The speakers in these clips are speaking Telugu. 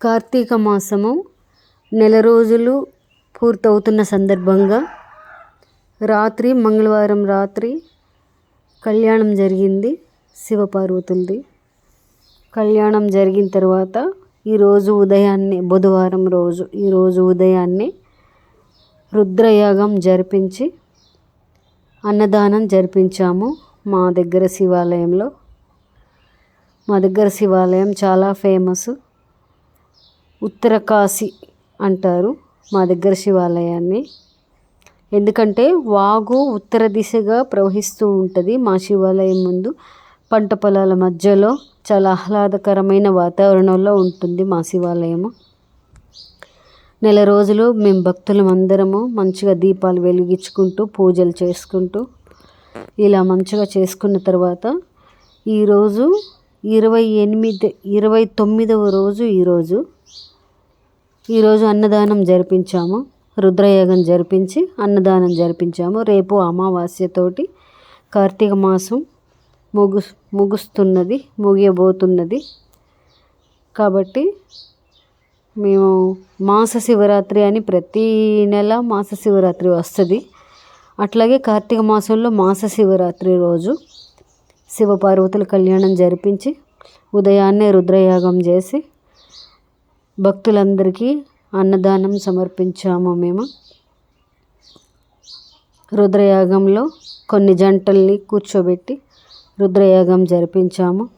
కార్తీక మాసము నెల రోజులు పూర్తవుతున్న సందర్భంగా రాత్రి మంగళవారం రాత్రి కళ్యాణం జరిగింది శివపార్వతులది. కళ్యాణం జరిగిన తర్వాత ఈరోజు ఉదయాన్నే బుధవారం రోజు ఈరోజు ఉదయాన్నే రుద్రయాగం జరిపించి అన్నదానం జరిపించాము మా దగ్గర శివాలయంలో. మా దగ్గర శివాలయం చాలా ఫేమస్. ఉత్తరకాశి అంటారు మా దగ్గర శివాలయాన్ని. ఎందుకంటే వాగు ఉత్తర దిశగా ప్రవహిస్తూ ఉంటుంది మా శివాలయం ముందు. పంట పొలాల మధ్యలో చాలా ఆహ్లాదకరమైన వాతావరణంలో ఉంటుంది మా శివాలయము. నెల రోజులు మేము భక్తులం అందరము మంచిగా దీపాలు వెలిగించుకుంటూ పూజలు చేసుకుంటూ ఇలా మంచిగా చేసుకున్న తర్వాత ఈరోజు ఇరవై ఎనిమిది ఇరవై తొమ్మిదవ రోజు ఈరోజు ఈరోజు అన్నదానం జరిపించాము. రుద్రయాగం జరిపించి అన్నదానం జరిపించాము. రేపు అమావాస్యతోటి కార్తీక మాసం ముగు ముగుస్తున్నది ముగియబోతున్నది. కాబట్టి మేము మాస శివరాత్రి అని ప్రతీ నెల మాస శివరాత్రి వస్తుంది. అట్లాగే కార్తీక మాసంలో మాస శివరాత్రి రోజు శివపార్వతుల కళ్యాణం జరిపించి ఉదయాన్నే రుద్రయాగం చేసి భక్తులందరికీ అన్నదానం సమర్పించాము మేము. రుద్రయాగంలో కొన్ని జంటల్ని కూర్చోబెట్టి రుద్రయాగం జరిపించాము.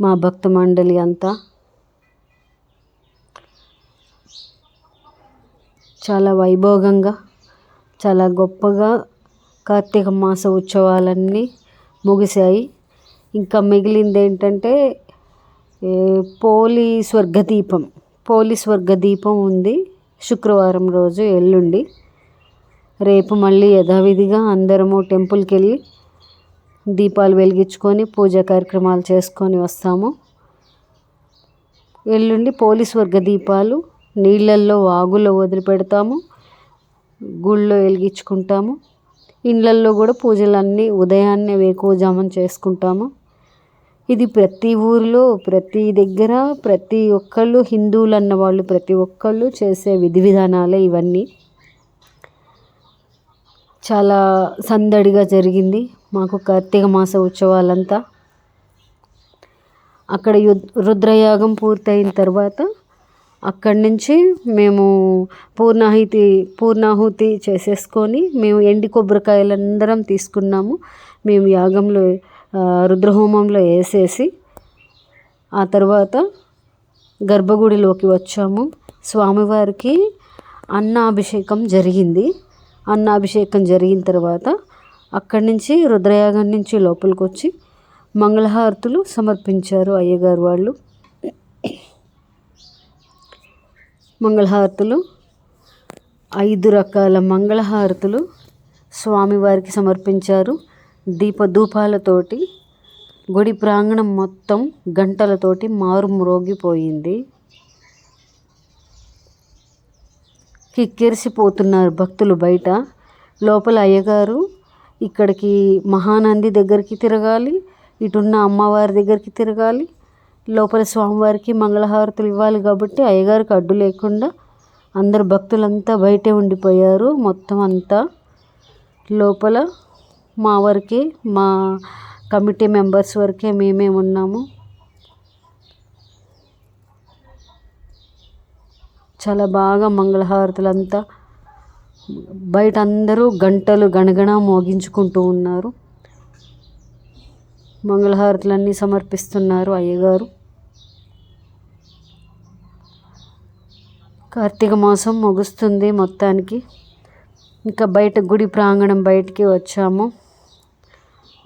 మా భక్త మండలి అంతా చాలా వైభోగంగా చాలా గొప్పగా కార్తీక మాస ఉత్సవాలన్నీ ముగిశాయి. ఇంకా మిగిలింది ఏంటంటే పోలి స్వర్గదీపం పోలి స్వర్గదీపం ఉంది. శుక్రవారం రోజు ఎల్లుండి. రేపు మళ్ళీ యథావిధిగా అందరము టెంపుల్కి వెళ్ళి దీపాలు వెలిగించుకొని పూజా కార్యక్రమాలు చేసుకొని వస్తాము. ఎల్లుండి పోలీస్ వర్గ దీపాలు నీళ్ళల్లో వాగులో వదిలిపెడతాము. గుళ్ళో వెలిగించుకుంటాము. ఇండ్లల్లో కూడా పూజలన్నీ ఉదయాన్నే వేకువజామున చేసుకుంటాము. ఇది ప్రతి ఊరిలో ప్రతి దగ్గర ప్రతి ఒక్కళ్ళు హిందువులు అన్నవాళ్ళు ప్రతి ఒక్కళ్ళు చేసే విధి విధానాలే ఇవన్నీ. చాలా సందడిగా జరిగింది. మాకు కార్తీక మాస ఉత్సవాలంతా. అక్కడ రుద్రయాగం పూర్తయిన తర్వాత అక్కడి నుంచి మేము పూర్ణాహుతి పూర్ణాహుతి చేసేసుకొని మేము ఎండి కొబ్బరికాయలందరం తీసుకున్నాము. మేము యాగంలో రుద్రహోమంలో వేసేసి ఆ తర్వాత గర్భగుడిలోకి వచ్చాము. స్వామివారికి అన్నాభిషేకం జరిగింది. అన్నాభిషేకం జరిగిన తర్వాత అక్కడి నుంచి రుద్రయాగం నుంచి లోపలికి వచ్చి మంగళహారతులు సమర్పించారు అయ్యగారు వాళ్ళు. మంగళహారతులు ఐదు రకాల మంగళహారతులు స్వామివారికి సమర్పించారు. దీపధూపాలతోటి గుడి ప్రాంగణం మొత్తం గంటలతోటి మారుమ్రోగిపోయింది. కిక్కిరిసిపోతున్నారు భక్తులు బయట. లోపల అయ్యగారు ఇక్కడికి మహానంది దగ్గరికి తిరగాలి ఇటున్న అమ్మవారి దగ్గరికి తిరగాలి. లోపల స్వామివారికి మంగళహారతులు ఇవ్వాలి కాబట్టి అయ్యగారికి అడ్డు లేకుండా అందరు భక్తులంతా బయటే ఉండిపోయారు మొత్తం అంతా. లోపల మా వరకే మా కమిటీ మెంబర్స్ వరకే మేమే ఉన్నాము. చాలా బాగా మంగళహారతులంతా బయట అందరూ గంటలు గణగణ మోగించుకుంటూ ఉన్నారు. మంగళహారతులన్నీ సమర్పిస్తున్నారు అయ్యగారు. కార్తీక మాసం ముగుస్తుంది మొత్తానికి. ఇంకా బయట గుడి ప్రాంగణం బయటికి వచ్చాము.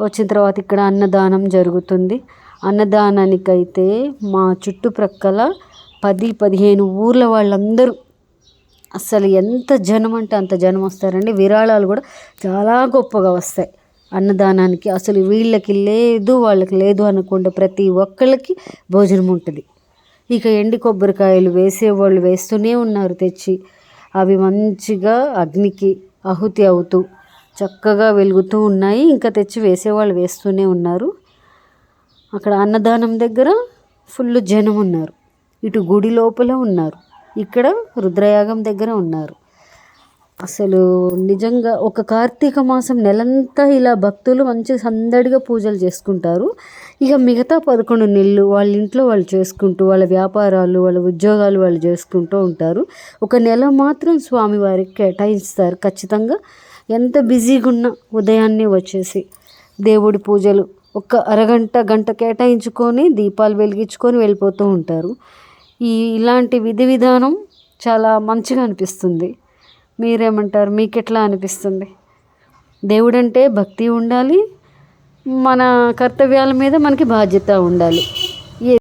వచ్చిన తర్వాత ఇక్కడ అన్నదానం జరుగుతుంది. అన్నదానానికైతే మా చుట్టుప్రక్కల పది పదిహేను ఊర్ల వాళ్ళందరూ అసలు ఎంత జనం అంటే అంత జనం వస్తారండి. విరాళాలు కూడా చాలా గొప్పగా వస్తాయి అన్నదానానికి. అసలు వీళ్ళకి లేదు వాళ్ళకి లేదు అనుకుంటే ప్రతి ఒక్కళ్ళకి భోజనం ఉంటుంది. ఇక ఎండి కొబ్బరికాయలు వేసేవాళ్ళు వేస్తూనే ఉన్నారు తెచ్చి. అవి మంచిగా అగ్నికి ఆహుతి అవుతూ చక్కగా వెలుగుతూ ఉన్నాయి. ఇంకా తెచ్చి వేసేవాళ్ళు వేస్తూనే ఉన్నారు. అక్కడ అన్నదానం దగ్గర ఫుల్ జనం ఉన్నారు. ఇటు గుడి లోపల ఉన్నారు. ఇక్కడ రుద్రయాగం దగ్గర ఉన్నారు. అసలు నిజంగా ఒక కార్తీక మాసం నెలంతా ఇలా భక్తులు మంచి సందడిగా పూజలు చేసుకుంటారు. ఇక మిగతా పదకొండు నెలలు వాళ్ళ ఇంట్లో వాళ్ళు చేసుకుంటూ వాళ్ళ వ్యాపారాలు వాళ్ళ ఉద్యోగాలు వాళ్ళు చేసుకుంటూ ఉంటారు. ఒక నెల మాత్రం స్వామివారికి కేటాయిస్తారు ఖచ్చితంగా. ఎంత బిజీగా ఉన్న ఉదయాన్నే వచ్చేసి దేవుడి పూజలు ఒక అరగంట గంట కేటాయించుకొని దీపాలు వెలిగించుకొని వెళ్ళిపోతూ ఉంటారు. ఈ ఇలాంటి విధి విధానం చాలా మంచిగా అనిపిస్తుంది. మీరేమంటారు? మీకు ఎట్లా అనిపిస్తుంది? దేవుడంటే భక్తి ఉండాలి మన కర్తవ్యాల మీద మనకి బాధ్యత ఉండాలి.